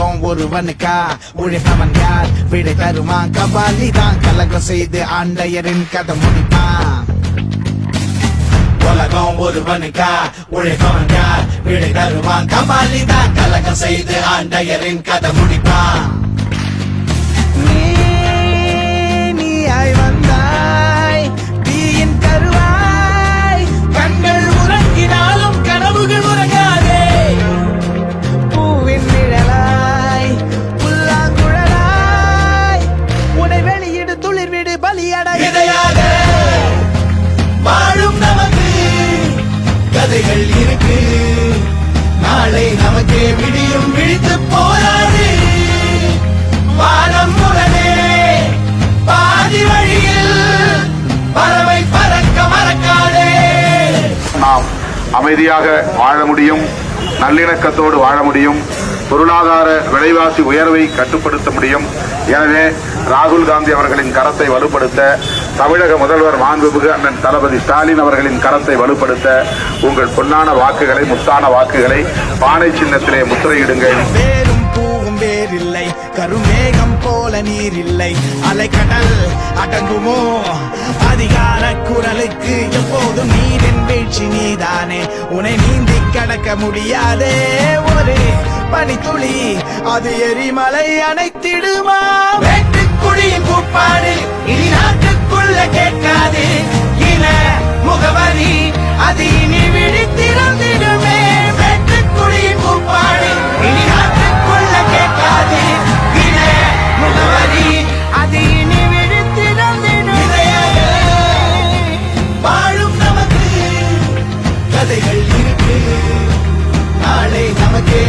ஒருவனுக்கா? உழைப்பவன் யார்? விடை தருவான் கபாலி தான் கலகம் செய்து ஆண்டையரின் கதை முடிப்பான் உலகம் ஒருவனுக்கா? உழைப்பவன் யார்? விடை தருவான் கபாலி தான் கலகம் செய்து ஆண்டையரின் கதை முடிப்பான் அமைதியாக வாழ முடியும் நல்லிணக்கத்தோடு வாழ முடியும் பொருளாதார விலைவாசி உயர்வை கட்டுப்படுத்த முடியும். எனவே ராகுல் காந்தி அவர்களின் கரத்தை வலுப்படுத்த தமிழக முதல்வர் மாண்புமிகு அண்ணன் தளபதி ஸ்டாலின் அவர்களின் கரத்தை வலுப்படுத்த உங்கள் பொன்னான வாக்குகளை முத்தான வாக்குகளை பானை சின்னத்திலே முத்திரையிடுங்கள். வேறில்லை கருமேகம் போல நீர் இல்லை அலைக்கடல் அடங்குமோ? அதிகார குரலுக்கு எப்போதும் நீ வீழ்ச்சி நீதானே? உன்னை நீந்தி கடக்க முடியாதே ஒரு பனித்துளி. அது எரிமலை அணைத்திடுமா? கதைகள் இருக்கு. நாளை நமக்கே